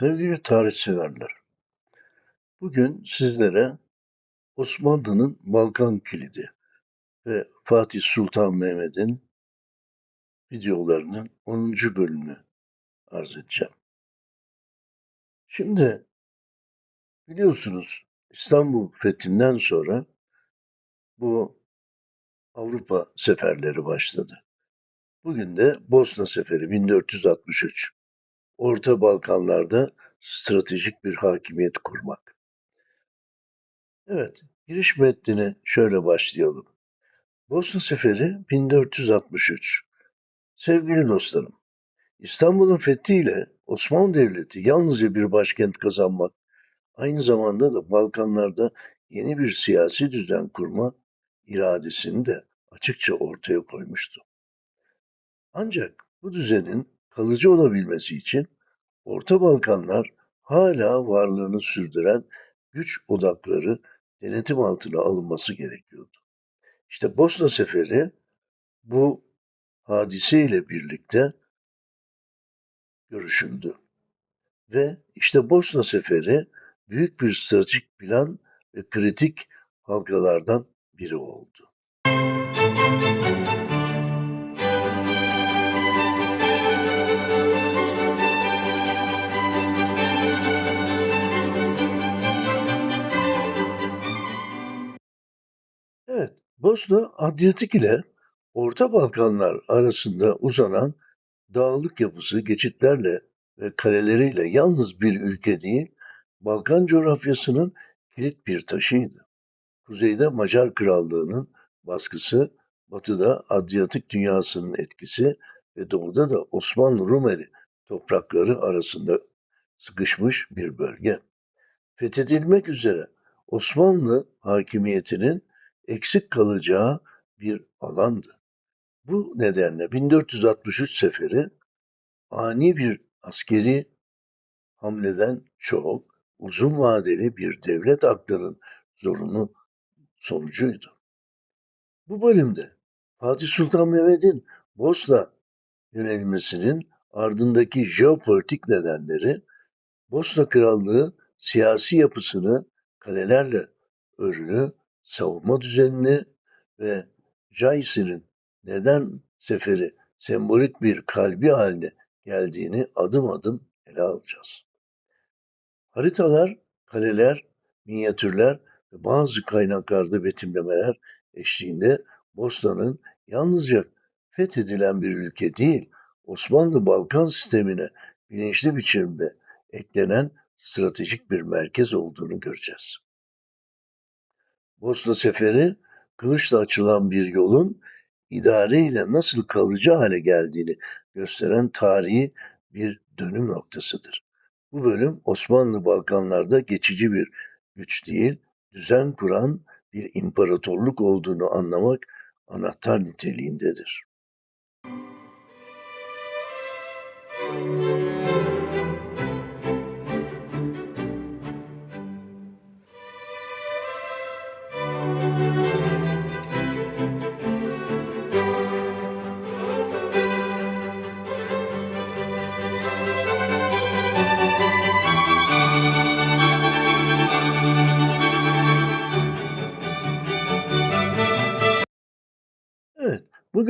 Sevgili tarihseverler, bugün sizlere Osmanlı'nın Balkan Kilidi ve Fatih Sultan Mehmet'in videolarının 10. bölümünü arz edeceğim. Şimdi biliyorsunuz İstanbul fethinden sonra bu Avrupa seferleri başladı. Bugün de Bosna Seferi 1463. Orta Balkanlarda stratejik bir hakimiyet kurmak. Evet, giriş metnine şöyle başlayalım. Bosna Seferi 1463. Sevgili dostlarım, İstanbul'un fethiyle Osmanlı Devleti yalnızca bir başkent kazanmak, aynı zamanda da Balkanlarda yeni bir siyasi düzen kurma iradesini de açıkça ortaya koymuştu. Ancak bu düzenin kalıcı olabilmesi için Orta Balkanlar hala varlığını sürdüren güç odakları denetim altına alınması gerekiyordu. İşte Bosna Seferi bu hadiseyle birlikte görüşüldü. Ve işte Bosna Seferi büyük bir stratejik plan ve kritik halkalardan biri oldu. Bosna Adriyatik ile Orta Balkanlar arasında uzanan dağlık yapısı geçitlerle ve kaleleriyle yalnız bir ülke değil, Balkan coğrafyasının kilit bir taşıydı. Kuzeyde Macar Krallığı'nın baskısı, batıda Adriyatik dünyasının etkisi ve doğuda da Osmanlı Rumeli toprakları arasında sıkışmış bir bölge. Fethedilmek üzere Osmanlı hakimiyetinin eksik kalacağı bir alandı. Bu nedenle 1463 seferi ani bir askeri hamleden çok uzun vadeli bir devlet aklının zorunlu sonucuydu. Bu bölümde Fatih Sultan Mehmet'in Bosna yönelmesinin ardındaki jeopolitik nedenleri Bosna Krallığı siyasi yapısını kalelerle örülü savunma düzenini ve Jaisi'nin neden seferi sembolik bir kalbi haline geldiğini adım adım ele alacağız. Haritalar, kaleler, minyatürler ve bazı kaynaklarda betimlemeler eşliğinde Bosna'nın yalnızca fethedilen bir ülke değil, Osmanlı Balkan sistemine bilinçli biçimde eklenen stratejik bir merkez olduğunu göreceğiz. Bosna seferi kılıçla açılan bir yolun idareyle nasıl kalıcı hale geldiğini gösteren tarihi bir dönüm noktasıdır. Bu bölüm Osmanlı Balkanlarda geçici bir güç değil, düzen kuran bir imparatorluk olduğunu anlamak anahtar niteliğindedir.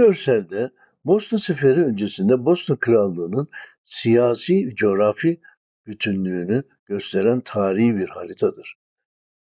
Görselde Bosna Seferi öncesinde Bosna Krallığı'nın siyasi coğrafi bütünlüğünü gösteren tarihi bir haritadır.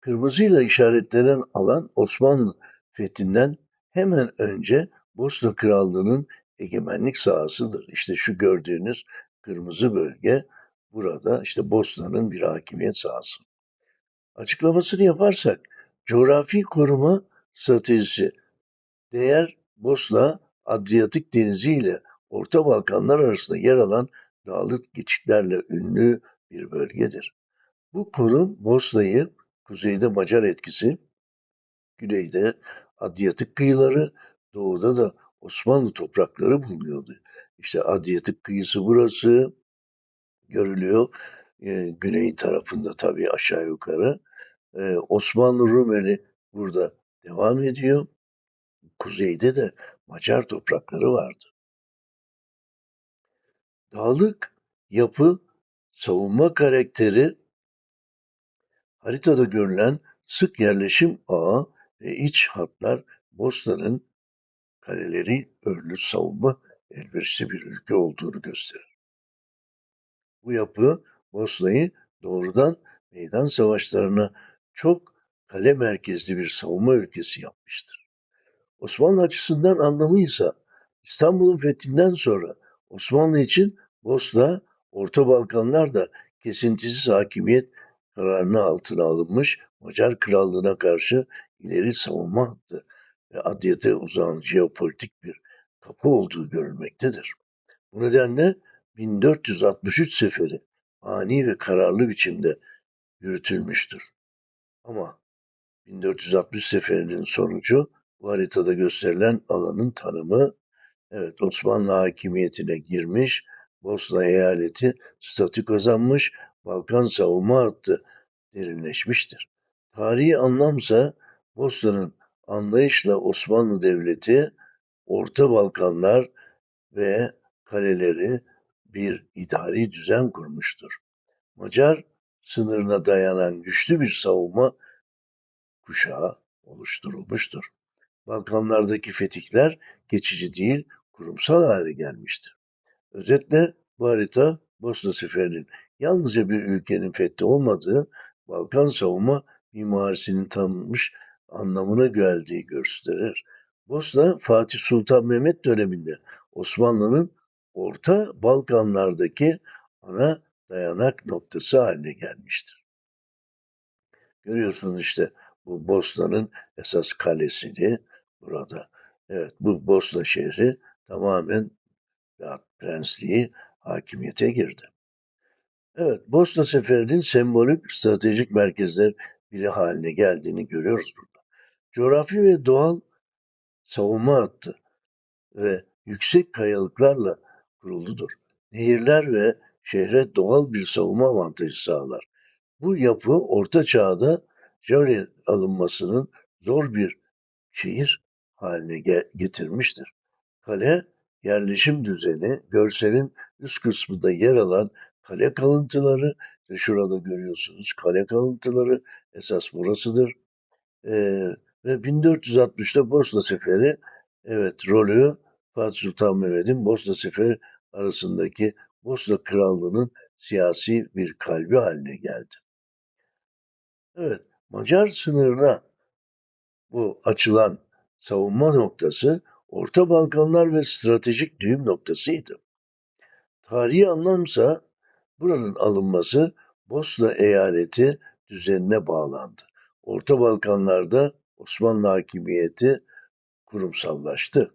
Kırmızıyla işaretlenen alan Osmanlı fethinden hemen önce Bosna Krallığı'nın egemenlik sahasıdır. İşte şu gördüğünüz kırmızı bölge burada işte Bosna'nın bir hakimiyet sahası. Açıklamasını yaparsak coğrafi koruma stratejisi değer Bosna Adriyatik Denizi ile Orta Balkanlar arasında yer alan dağlık geçitlerle ünlü bir bölgedir. Bu konum Bosna'yı kuzeyde Macar etkisi, güneyde Adriyatik kıyıları, doğuda da Osmanlı toprakları bulunuyordu. İşte Adriyatik kıyısı burası görülüyor. Ee, güney tarafında tabii aşağı yukarı. Ee, Osmanlı Rumeli burada devam ediyor. Kuzeyde de Macar toprakları vardı. Dağlık yapı savunma karakteri haritada görülen sık yerleşim ağı ve iç hatlar Bosna'nın kaleleri örülü savunma elverişli bir ülke olduğunu gösterir. Bu yapı Bosna'yı doğrudan meydan savaşlarına çok kale merkezli bir savunma ülkesi yapmıştır. Osmanlı açısından anlamı ise İstanbul'un fethinden sonra Osmanlı için Bosna, Orta Balkanlar da kesintisiz hakimiyet kararını altına alınmış Macar Krallığı'na karşı ileri savunma hattı ve adiyete uzan jeopolitik bir kapı olduğu görülmektedir. Bu nedenle 1463 seferi ani ve kararlı biçimde yürütülmüştür. Ama 1460 seferinin sonucu bu haritada gösterilen alanın tanımı evet Osmanlı hakimiyetine girmiş, Bosna eyaleti statü kazanmış, Balkan savunma hattı derinleşmiştir. Tarihi anlamsa Bosna'nın anlayışla Osmanlı Devleti, Orta Balkanlar ve kaleleri bir idari düzen kurmuştur. Macar sınırına dayanan güçlü bir savunma kuşağı oluşturulmuştur. Balkanlardaki fetihler geçici değil, kurumsal hale gelmiştir. Özetle bu harita Bosna Seferi'nin yalnızca bir ülkenin fethi olmadığı, Balkan savunma mimarisinin tanınmış anlamına geldiği gösterir. Bosna Fatih Sultan Mehmet döneminde Osmanlı'nın Orta Balkanlardaki ana dayanak noktası haline gelmiştir. Görüyorsunuz işte bu Bosna'nın esas kalesini burada. Evet bu Bosna şehri tamamen prensliği hakimiyete girdi. Evet Bosna Seferi'nin sembolik stratejik merkezler biri haline geldiğini görüyoruz burada. Coğrafi ve doğal savunma hattı ve yüksek kayalıklarla kuruludur. Nehirler ve şehre doğal bir savunma avantajı sağlar. Bu yapı Orta Çağ'da jöle alınmasının zor bir şehir haline getirmiştir. Kale yerleşim düzeni, görselin üst kısmında yer alan kale kalıntıları, işte şurada görüyorsunuz kale kalıntıları, esas burasıdır. Ee, ve 1460'ta Bosna Seferi, evet rolü Fatih Sultan Mehmet'in Bosna Seferi arasındaki Bosna Krallığı'nın siyasi bir kalbi haline geldi. Evet, Macar sınırına bu açılan savunma noktası Orta Balkanlar ve stratejik düğüm noktasıydı. Tarihi anlamsa buranın alınması Bosna eyaleti düzenine bağlandı. Orta Balkanlarda Osmanlı hakimiyeti kurumsallaştı.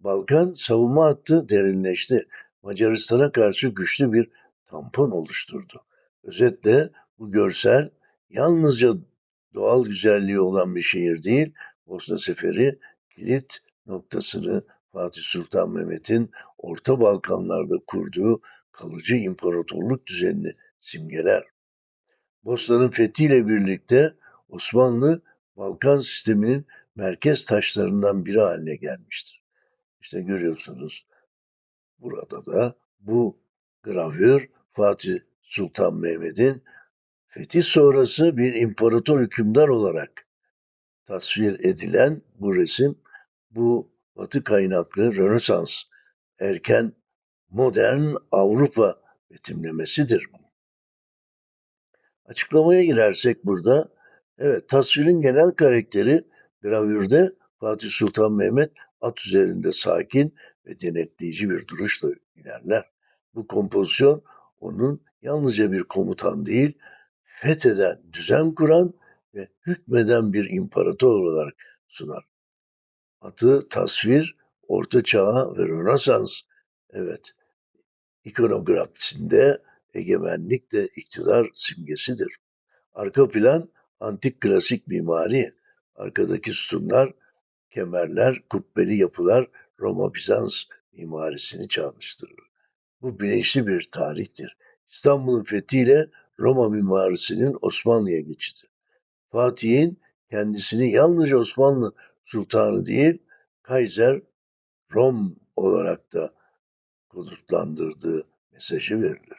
Balkan savunma hattı derinleşti. Macaristan'a karşı güçlü bir tampon oluşturdu. Özetle bu görsel yalnızca doğal güzelliği olan bir şehir değil, Bosna Seferi kilit noktasını Fatih Sultan Mehmet'in Orta Balkanlarda kurduğu kalıcı imparatorluk düzenini simgeler. Bosna'nın fethiyle birlikte Osmanlı Balkan sisteminin merkez taşlarından biri haline gelmiştir. İşte görüyorsunuz burada da bu gravür Fatih Sultan Mehmet'in fetih sonrası bir imparator hükümdar olarak tasvir edilen bu resim bu batı kaynaklı Rönesans erken modern Avrupa betimlemesidir. Açıklamaya girersek burada, evet tasvirin genel karakteri gravürde Fatih Sultan Mehmet at üzerinde sakin ve denetleyici bir duruşla ilerler. Bu kompozisyon onun yalnızca bir komutan değil, fetheden, düzen kuran ve hükmeden bir imparator olarak sunar. Atı tasvir, Orta Çağ ve Rönesans, evet, ikonografisinde egemenlik de iktidar simgesidir. Arka plan antik klasik mimari, arkadaki sütunlar, kemerler, kubbeli yapılar Roma-Bizans mimarisini çağrıştırır. Bu bilinçli bir tarihtir. İstanbul'un fethiyle Roma mimarisinin Osmanlı'ya geçidi. Fatih'in kendisini yalnızca Osmanlı sultanı değil, Kaiser Rom olarak da konutlandırdığı mesajı verilir.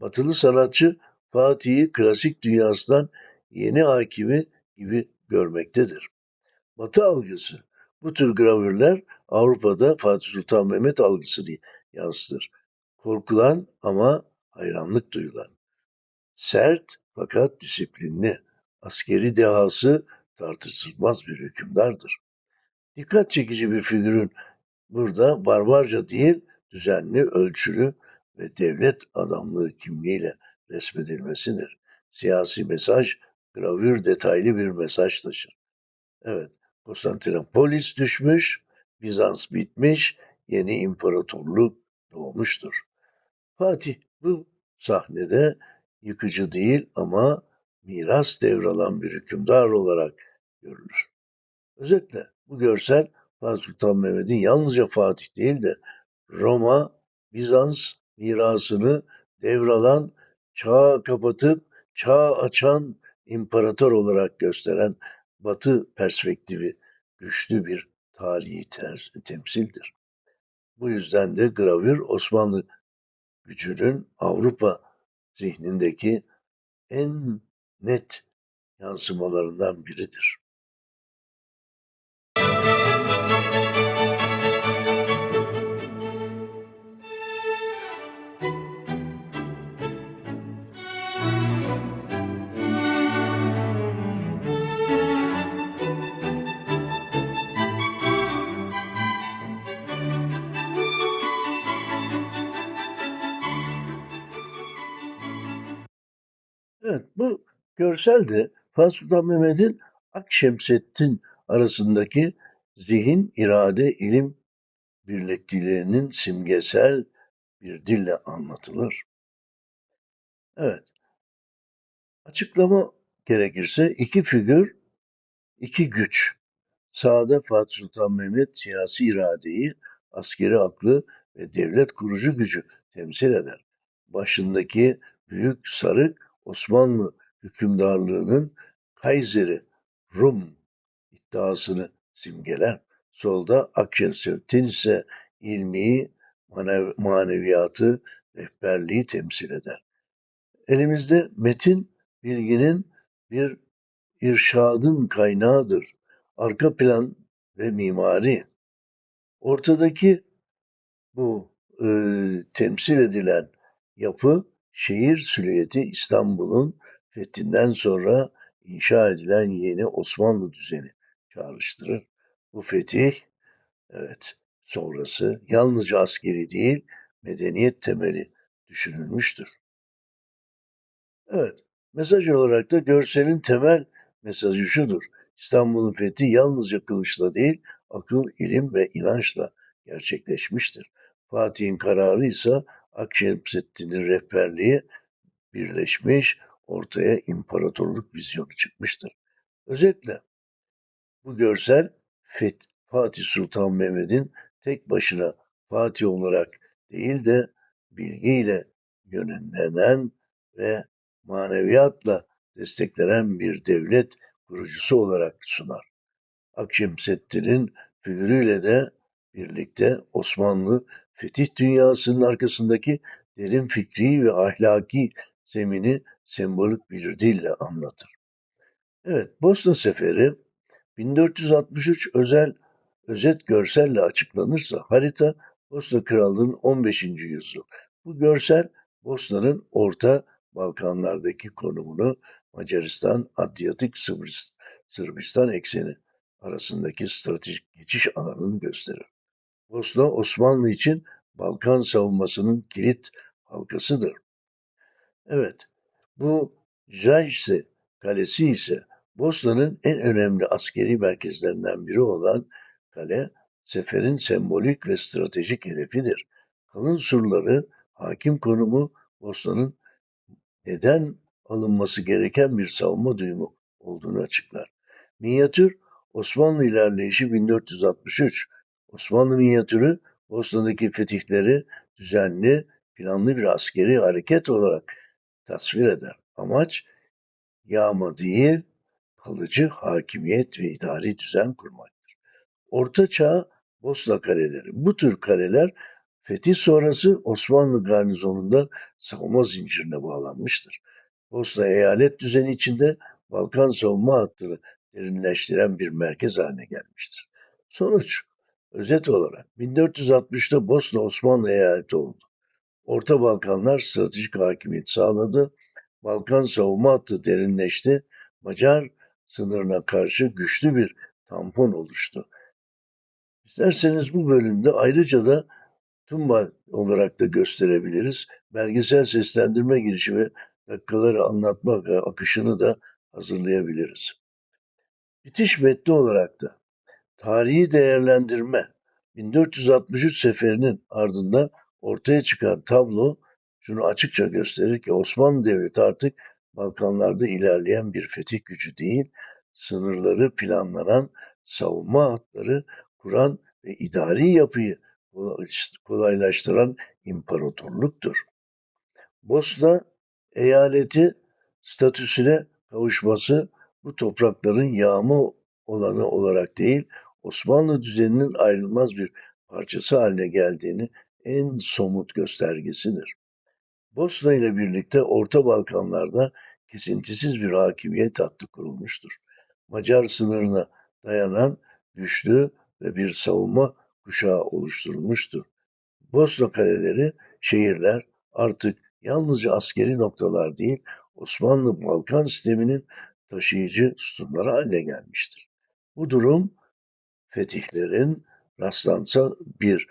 Batılı sanatçı Fatih'i klasik dünyasından yeni hakimi gibi görmektedir. Batı algısı. Bu tür gravürler Avrupa'da Fatih Sultan Mehmet algısını yansıtır. Korkulan ama hayranlık duyulan. Sert fakat disiplinli. Askeri dehası tartışılmaz bir hükümdardır. Dikkat çekici bir figürün burada barbarca değil, düzenli, ölçülü ve devlet adamlığı kimliğiyle resmedilmesidir. Siyasi mesaj, gravür detaylı bir mesaj taşır. Evet, Konstantinopolis düşmüş, Bizans bitmiş, yeni imparatorluk doğmuştur. Fatih bu sahnede yıkıcı değil ama miras devralan bir hükümdar olarak görülür. Özetle bu görsel Fatih Sultan Mehmet'in yalnızca Fatih değil de Roma, Bizans mirasını devralan, çağ kapatıp çağ açan imparator olarak gösteren Batı perspektifi güçlü bir tarihi ters, temsildir. Bu yüzden de gravür Osmanlı gücünün Avrupa zihnindeki en net yansımalarından biridir. Görsel de Fatih Sultan Mehmet'in Akşemseddin arasındaki zihin, irade, ilim birlikteliğinin simgesel bir dille anlatılır. Evet. Açıklama gerekirse iki figür, iki güç. Sağda Fatih Sultan Mehmet siyasi iradeyi, askeri aklı ve devlet kurucu gücü temsil eder. Başındaki büyük sarık Osmanlı hükümdarlığının Kayseri Rum iddiasını simgeler. Solda Akşemseddin ise ilmi, manev maneviyatı, rehberliği temsil eder. Elimizde metin bilginin bir irşadın kaynağıdır. Arka plan ve mimari. Ortadaki bu e, temsil edilen yapı şehir süliyeti İstanbul'un fethinden sonra inşa edilen yeni Osmanlı düzeni çağrıştırır. Bu fetih evet sonrası yalnızca askeri değil medeniyet temeli düşünülmüştür. Evet, mesaj olarak da görselin temel mesajı şudur. İstanbul'un fethi yalnızca kılıçla değil, akıl, ilim ve inançla gerçekleşmiştir. Fatih'in kararı ise Akşemseddin'in rehberliği birleşmiş, ortaya imparatorluk vizyonu çıkmıştır. Özetle bu görsel Fatih Sultan Mehmet'in tek başına Fatih olarak değil de bilgiyle yönlenen ve maneviyatla desteklenen bir devlet kurucusu olarak sunar. Akşemseddin'in figürüyle de birlikte Osmanlı fetih dünyasının arkasındaki derin fikri ve ahlaki zemini sembolik bir dille anlatır. Evet, Bosna Seferi 1463 özel özet görselle açıklanırsa harita Bosna Krallığı'nın 15. yüzyıl. Bu görsel Bosna'nın Orta Balkanlardaki konumunu Macaristan, Adriyatik, Sırbistan ekseni arasındaki stratejik geçiş alanını gösterir. Bosna Osmanlı için Balkan savunmasının kilit halkasıdır. Evet, bu Jajce Kalesi ise Bosna'nın en önemli askeri merkezlerinden biri olan kale, seferin sembolik ve stratejik hedefidir. Kalın surları, hakim konumu Bosna'nın neden alınması gereken bir savunma duyumu olduğunu açıklar. Minyatür Osmanlı ilerleyişi 1463. Osmanlı minyatürü Bosna'daki fetihleri düzenli, planlı bir askeri hareket olarak tasvir eder. Amaç yağma değil, kalıcı hakimiyet ve idari düzen kurmaktır. Orta Çağ Bosna kaleleri. Bu tür kaleler Fetih sonrası Osmanlı garnizonunda savunma zincirine bağlanmıştır. Bosna eyalet düzeni içinde Balkan savunma hattını derinleştiren bir merkez haline gelmiştir. Sonuç, özet olarak 1460'ta Bosna Osmanlı eyaleti oldu. Orta Balkanlar stratejik hakimiyet sağladı. Balkan savunma hattı derinleşti. Macar sınırına karşı güçlü bir tampon oluştu. İsterseniz bu bölümde ayrıca da Tumba olarak da gösterebiliriz. Belgesel seslendirme girişi ve dakikaları anlatma akışını da hazırlayabiliriz. Bitiş metni olarak da tarihi değerlendirme 1463 seferinin ardında ortaya çıkan tablo şunu açıkça gösterir ki Osmanlı Devleti artık Balkanlarda ilerleyen bir fetih gücü değil, sınırları planlanan, savunma hatları kuran ve idari yapıyı kolaylaştıran imparatorluktur. Bosna eyaleti statüsüne kavuşması bu toprakların yağma olanı olarak değil, Osmanlı düzeninin ayrılmaz bir parçası haline geldiğini en somut göstergesidir. Bosna ile birlikte Orta Balkanlarda kesintisiz bir hakimiyet hattı kurulmuştur. Macar sınırına dayanan güçlü ve bir savunma kuşağı oluşturulmuştur. Bosna kaleleri, şehirler artık yalnızca askeri noktalar değil, Osmanlı Balkan sisteminin taşıyıcı sütunları haline gelmiştir. Bu durum fetihlerin rastlantısal bir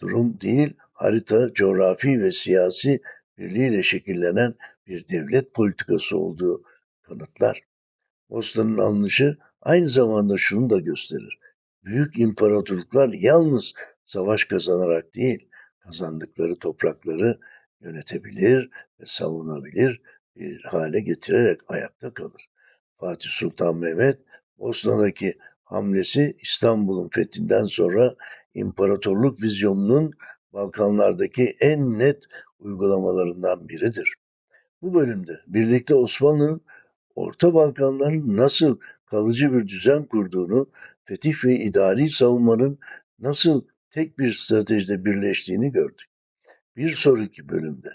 durum değil, harita, coğrafi ve siyasi birliğiyle şekillenen bir devlet politikası olduğu kanıtlar. Bosna'nın alınışı aynı zamanda şunu da gösterir. Büyük imparatorluklar yalnız savaş kazanarak değil, kazandıkları toprakları yönetebilir ve savunabilir bir hale getirerek ayakta kalır. Fatih Sultan Mehmet Bosna'daki hamlesi İstanbul'un fethinden sonra imparatorluk vizyonunun Balkanlardaki en net uygulamalarından biridir. Bu bölümde birlikte Osmanlı'nın Orta Balkanların nasıl kalıcı bir düzen kurduğunu, fetih ve idari savunmanın nasıl tek bir stratejide birleştiğini gördük. Bir sonraki bölümde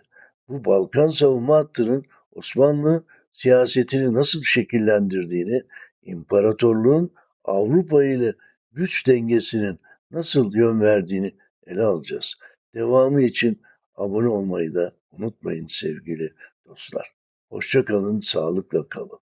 bu Balkan savunma hattının Osmanlı siyasetini nasıl şekillendirdiğini, imparatorluğun Avrupa ile güç dengesinin nasıl yön verdiğini ele alacağız. Devamı için abone olmayı da unutmayın sevgili dostlar. Hoşça kalın, sağlıkla kalın.